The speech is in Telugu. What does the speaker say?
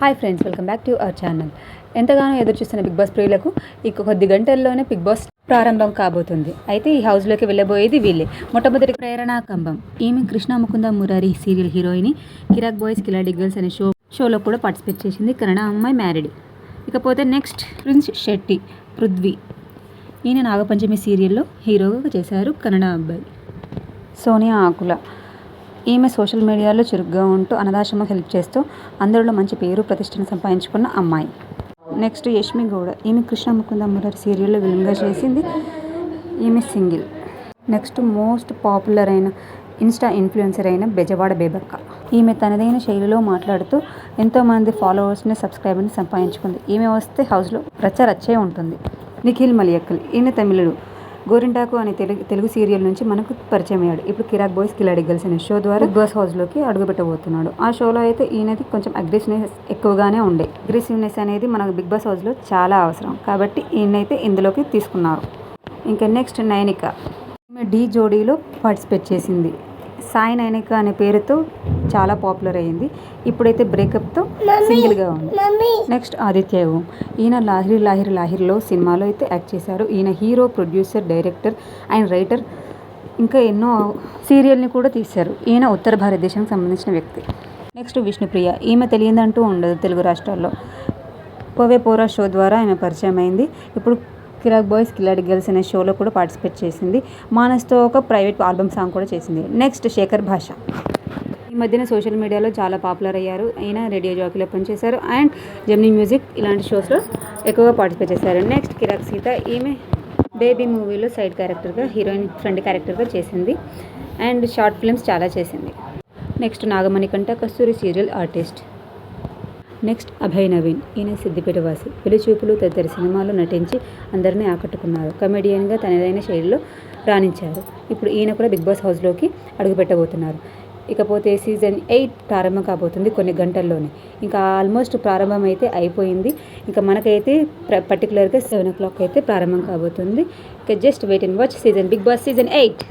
Hi friends welcome back to our channel ఎంతగానో ఎదురు చూస్తున్న బిగ్ బాస్ ప్రియులకు ఇక కొద్ది గంటల్లోనే బిగ్ బాస్ ప్రారంభం కాబోతుంది. అయితే ఈ హౌస్లోకి వెళ్ళబోయేది వీళ్ళే. మొట్టమొదటి ప్రేరణా కంబం. ఈమె Krishna Mukunda Murari serial heroine Kiraak boys Khiladi girls అనే షో షోలో కూడా పార్టిసిపేట్ చేసింది కన్నడ అమ్మాయి మ్యారీడ్ ఇకపోతే నెక్స్ట్ ప్రిన్స్ శెట్టి పృథ్వీ ఈయన నాగపంచమి సీరియల్లో హీరోగా చేశారు కన్నడ అబ్బాయి. సోనియా ఆకుల. ఈమె సోషల్ మీడియాలో చురుగ్గా ఉంటూ అనాథాశ్రమం హెల్ప్ చేస్తూ అందరిలో మంచి పేరు ప్రతిష్టను సంపాదించుకున్న అమ్మాయి. నెక్స్ట్ యష్మి గౌడ. ఈమె కృష్ణ ముకుంద మురారి సీరియల్లో విలన్గా చేసింది. ఈమె సింగిల్. నెక్స్ట్ మోస్ట్ పాపులర్ అయిన ఇన్స్టా ఇన్ఫ్లుయెన్సర్ అయిన బెజవాడ బేబక్క. ఈమె తనదైన శైలిలో మాట్లాడుతూ ఎంతోమంది ఫాలోవర్స్ని సబ్స్క్రైబర్ని సంపాదించుకుంది. ఈమె వస్తే హౌస్లో రచ్చ రచ్చే ఉంటుంది. నిఖిల్ మలియక్కల్. ఈయన తమిళుడు. గోరింటాకు అనే తెలుగు తెలుగు సీరియల్ నుంచి మనకు పరిచయం అయ్యాడు. ఇప్పుడు కిరాక్ బాయ్స్ కిలాడి గర్ల్స్ అనే షో ద్వారా బిగ్ బాస్ హౌస్లోకి అడుగుపెట్టబోతున్నాడు. ఆ షోలో అయితే ఈయనది కొంచెం అగ్రెసివ్నెస్ ఎక్కువగానే ఉండే. అగ్రెసివ్నెస్ అనేది మనకు బిగ్ బాస్ హౌస్లో చాలా అవసరం. కాబట్టి ఈయనైతే ఇందులోకి తీసుకున్నారు. ఇంకా నెక్స్ట్ నైనిక. ఈమె డి జోడీలో పార్టిసిపేట్ చేసింది. సాయి నైనిక అనే పేరుతో చాలా పాపులర్ అయ్యింది. ఇప్పుడైతే బ్రేకప్తో సింగిల్గా ఉంది. నెక్స్ట్ ఆదిత్య ఓం. ఈయన లాహిరి లాహిరి లాహిరిలో సినిమాలో అయితే యాక్ట్ చేశారు. ఈయన hero producer director and writer ఇంకా ఎన్నో సీరియల్ని కూడా తీశారు. ఈయన ఉత్తర భారతదేశానికి సంబంధించిన వ్యక్తి. నెక్స్ట్ విష్ణుప్రియ. ఈమె తెలియదంటూ ఉండదు తెలుగు రాష్ట్రాల్లో. పోవే పోరా షో ద్వారా ఆమె పరిచయం అయింది ఇప్పుడు కిరాక్ బాయ్స్ కిలాడి గర్ల్స్ అనే షోలో కూడా పార్టిసిపేట్ చేసింది. మానస్తో ఒక ప్రైవేట్ ఆల్బమ్ సాంగ్ కూడా చేసింది. నెక్స్ట్ శేఖర్ భాష. ఈ మధ్యన సోషల్ మీడియాలో చాలా పాపులర్ అయ్యారు. ఆయన రేడియో జాకీలో పనిచేశారు. అండ్ జెమినీ మ్యూజిక్ ఇలాంటి షోస్లో ఎక్కువగా పార్టిసిపేట్ చేశారు. నెక్స్ట్ కిరాక్ సీత ఈమె బేబీ మూవీలో సైడ్ క్యారెక్టర్గా హీరోయిన్ ఫ్రెండ్ క్యారెక్టర్గా చేసింది. అండ్ షార్ట్ ఫిల్మ్స్ చాలా చేసింది. Next Nagamani Kanta Kasturi serial artist. Next Abhay Naveen. ఈయన సిద్దిపేట వాసి పెళ్ళి తదితర సినిమాల్లో నటించి అందరినీ ఆకట్టుకున్నారు. కమెడియన్గా తనదైన శైలిలో రాణించారు. ఇప్పుడు ఈయన కూడా బిగ్ బాస్ హౌస్లోకి అడుగుపెట్టబోతున్నారు. ఇకపోతే సీజన్ ఎయిట్ ప్రారంభం కాబోతుంది కొన్ని గంటల్లోనే. ఇంకా ఆల్మోస్ట్ ప్రారంభం అయితే అయిపోయింది. ఇంకా మనకైతే పర్టికులర్గా సెవెన్ ఓ క్లాక్ అయితే ప్రారంభం కాబోతుంది. ఇంకా just wait and watch season Bigg Boss season eight.